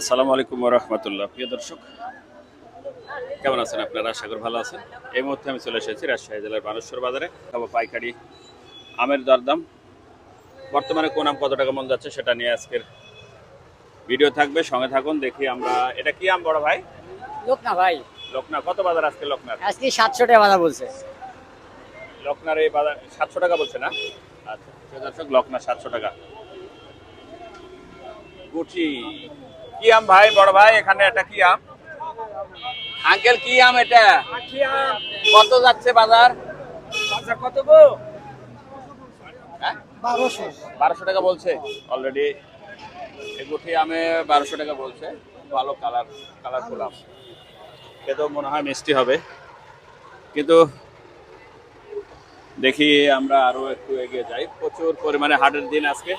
আসসালামু আলাইকুম রহমতুল্লাহ প্রিয় দর্শক কেমন আছেন আপনারা? আশা করি ভালো আছেন। এই মুহূর্তে আমি চলে এসেছি রাজশাহী জেলার বানেশ্বর বাজারে। খাব পাইকারি আমের দরদাম। বর্তমানে কোন আম কত টাকা মন যাচ্ছে সেটা নিয়ে আজকের ভিডিও থাকবে। সঙ্গে থাকুন দেখি আমরা এটা কি আম বড় ভাই? লোক না ভাই। লকনা। কত বাজার আজকে লকনার? আজকে সাতশো টাকা বাধা বলছে। লকনার এই বাজার সাতশো টাকা বলছে না? আচ্ছা দর্শক লকনা সাতশো টাকা। গুটি। কি আম ভাই বড় ভাই এখানে এটা কি আম? আঙ্কেল কি আম এটা? কত যাচ্ছে বাজার? কত গো? বারোশো। বারোশো টাকা বলছে। অলরেডি গুটি আমে বারোশো টাকা বলছে। ভালো কালার কালারফুল আম। খেতেও মনে হয় মিষ্টি হবে। কিন্তু দেখি আমরা আরও একটু এগিয়ে যাই। প্রচুর পরিমাণে হাটের দিন আজকে।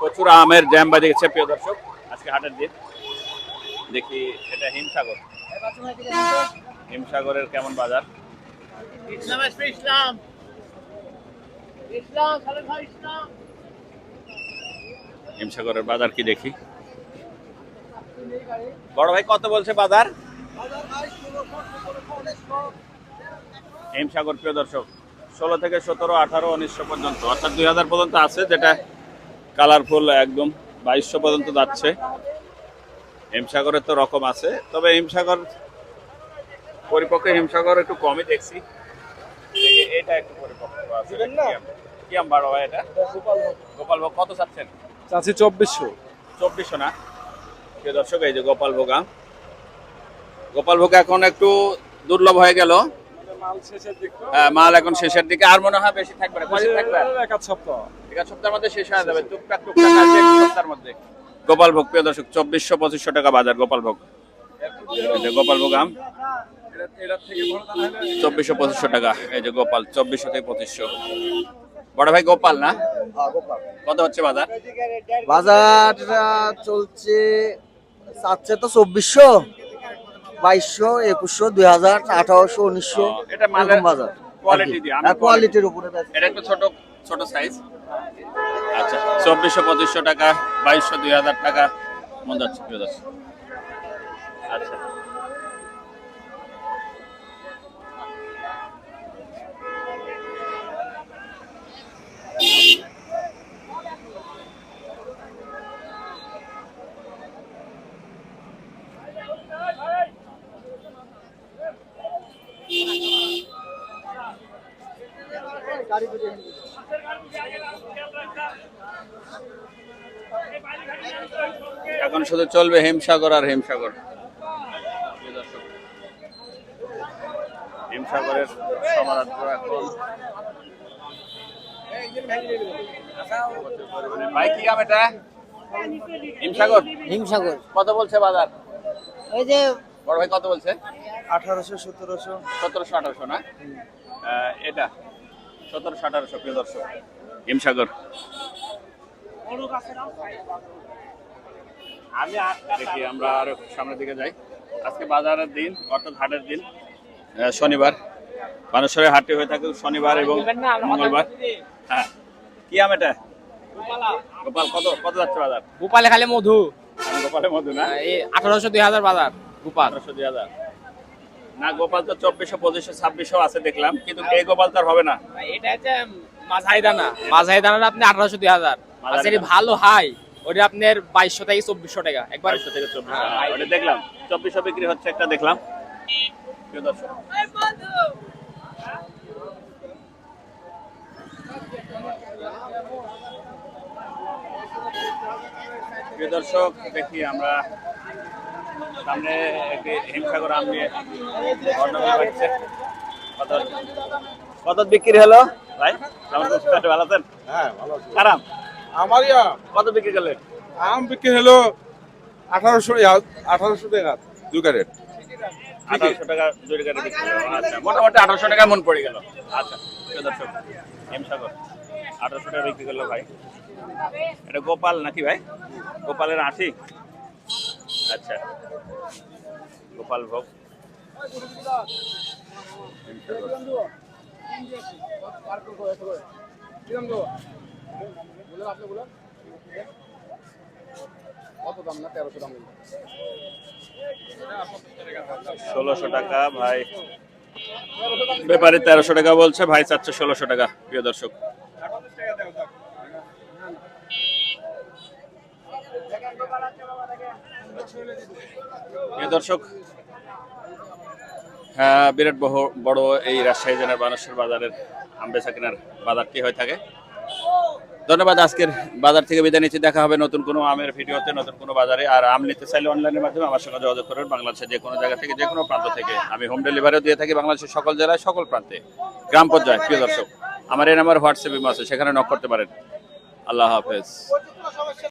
প্রচুর আমের জ্যাম বাজে গেছে প্রিয় দর্শক। আজকে হাটের দিন। দেখি এটা হিমসাগর। হিমসাগরের কেমন বাজার? ইসলাম আসবে ইসলাম। ইসলাম ভাই ইসলাম। হিমসাগরের বাজার কি দেখি? বড় ভাই কত বলছে বাজার? হিমসাগর প্রিয় দর্শক ষোলো থেকে সতেরো আঠারো উনিশশো পর্যন্ত অর্থাৎ দুই হাজার পর্যন্ত আছে যেটা কালারফুল একদম বাইশশো পর্যন্ত যাচ্ছে। হিমসাগরের তো রকম আছে। তবে হিমসাগর পরিপক্ষে হিমসাগর একটু কমই দেখছি। এটা একটু পরিপক্ক আছে। কি আম? বারো ভাই এটা? গোপাল ভোগ কত চাচ্ছেন? চাচ্ছি চব্বিশশো। চব্বিশশো না? প্রিয় দর্শক এই যে গোপাল ভোগ আম। গোপাল ভোগ এখন একটু দুর্লভ হয়ে গেল। মাল। হ্যাঁ, মাল এখন শেষের দিকে। আর মনে হয় বেশি থাকবে না থাকবে? এক সপ্তাহ। আছে সপ্তাহের মধ্যে শেষ হয়ে যাবে। টুকটাক টুকটাক আসবে এক সপ্তাহের মধ্যে। গোপাল ভোগ প্রিয় দর্শক চব্বিশশো পঁচিশশো টাকা বাজার গোপাল ভোগ। এই যে গোপাল ভোগ আম। এটা- এটার থেকে ভালো দাম হলে চব্বিশশো পঁচিশশো টাকা এই যে গোপাল চব্বিশশো থেকে পঁচিশশো। বড় ভাই গোপাল না? কত হচ্ছে বাজার? বাজারটা চলছে চাচ্ছে তো চব্বিশশো বাইশশো একুশশো দুই হাজার আঠারোশো উনিশশো এটা মালের বাজার। দিয়ে, কোয়ালিটির উপরে এটা একটু ছোট ছোট সাইজ আচ্ছা চব্বিশশো পঁচিশশো টাকা বাইশশো দুই হাজার টাকা মনে যাচ্ছে আচ্ছা। এখন শুধু চলবে হিমসাগর আর হিমসাগর। হিমসাগরের সমারাধ্য এখন ভাই কি আম এটা? হিমসাগর? হিমসাগর। কত বলছে বাজার? ওই যে বড় ভাই কত বলছে? আঠারোশো সতেরোশো। সতেরোশো আঠারোশো না? আহ, এটা। সতেরোশো আঠারোশো প্রিয় দর্শক। হিমসাগর। দেখি আমরা আরও সামনের দিকে যাই। আজকে বাজারের দিন অর্থাৎ হাটের দিন শনিবার। বানেশ্বরের হাটটি হয়ে থাকে শনিবার এবং মঙ্গলবার। হ্যাঁ। কি আম এটা? গোপাল কত কত যাচ্ছে বাজার? গোপালে খালি মধু। গোপালে মধু না? এই আঠারোশো দুই হাজার বাজার গোপাল। আঠারোশো দুই হাজার। না গোপাল তো চব্বিশশো পঁচিশশো ছাব্বিশশো আছে দেখলাম কিন্তু এই গোপাল তো আর হবে না। এটা হচ্ছে মাঝাই দানা মাঝাই দানার আপনি আঠারোশো দুই হাজার। দানা। ভালো হাই ওটা আপনার বাইশশো থেকে চব্বিশশো টাকা একবার থেকে চব্বিশশো ওটা দেখলাম। চব্বিশশো বিক্রি হচ্ছে একটা দেখলাম। প্রিয় দর্শক দেখি আমরা সামনে একটি হিমসাগর আম নিয়ে বর্ণনা হচ্ছে। কত কত বিক্রি হলো? ভাই আছেন? ভালো আছেন? হ্যাঁ ভালো আমার ইয়া কত বিক্রি করলেন? আম বিক্রি হলো আঠারোশো আঠারোশো টাকা দু ক্যারেট। আঠারোশো টাকা দুই হলো। আচ্ছা মোটামুটি আঠারোশো টাকা মন পড়ে গেল। আচ্ছা দর্শক হিমসাগর আঠারোশো টাকা বিক্রি করল ভাই। এটা গোপাল নাকি ভাই? গোপালের আশি। আচ্ছা। গোপাল ভোগ। ষোলোশো টাকা, ভাই। ব্যাপারে তেরোশো টাকা বলছে, ভাই চাচ্ছে ষোলোশো টাকা, প্রিয় দর্শক। দর্শক বিরাট বড় এই রাজশাহী জেলার বানেশ্বর বাজারের আম বেচা কেনার বাজারটি হয়ে থাকে? ধন্যবাদ আজকের বাজার থেকে বিদায় নিচ্ছি। দেখা হবে নতুন কোনো আমের ভিডিওতে, নতুন কোনো বাজারে। আর আম নিতে চাইলে অনলাইনের মাধ্যমে আমার সঙ্গে যোগাযোগ করবেন বাংলাদেশের যে কোনো জায়গা থেকে, যে কোনো প্রান্ত থেকে। আমি হোম ডেলিভারিও দিয়ে থাকি বাংলাদেশের সকল জেলায়, সকল প্রান্তে। গ্রাম পর্যায়ে, প্রিয় দর্শক, আমার এই নাম্বার হোয়াটসঅ্যাপ আছে, সেখানে নক করতে পারেন। আল্লাহ হাফেজ।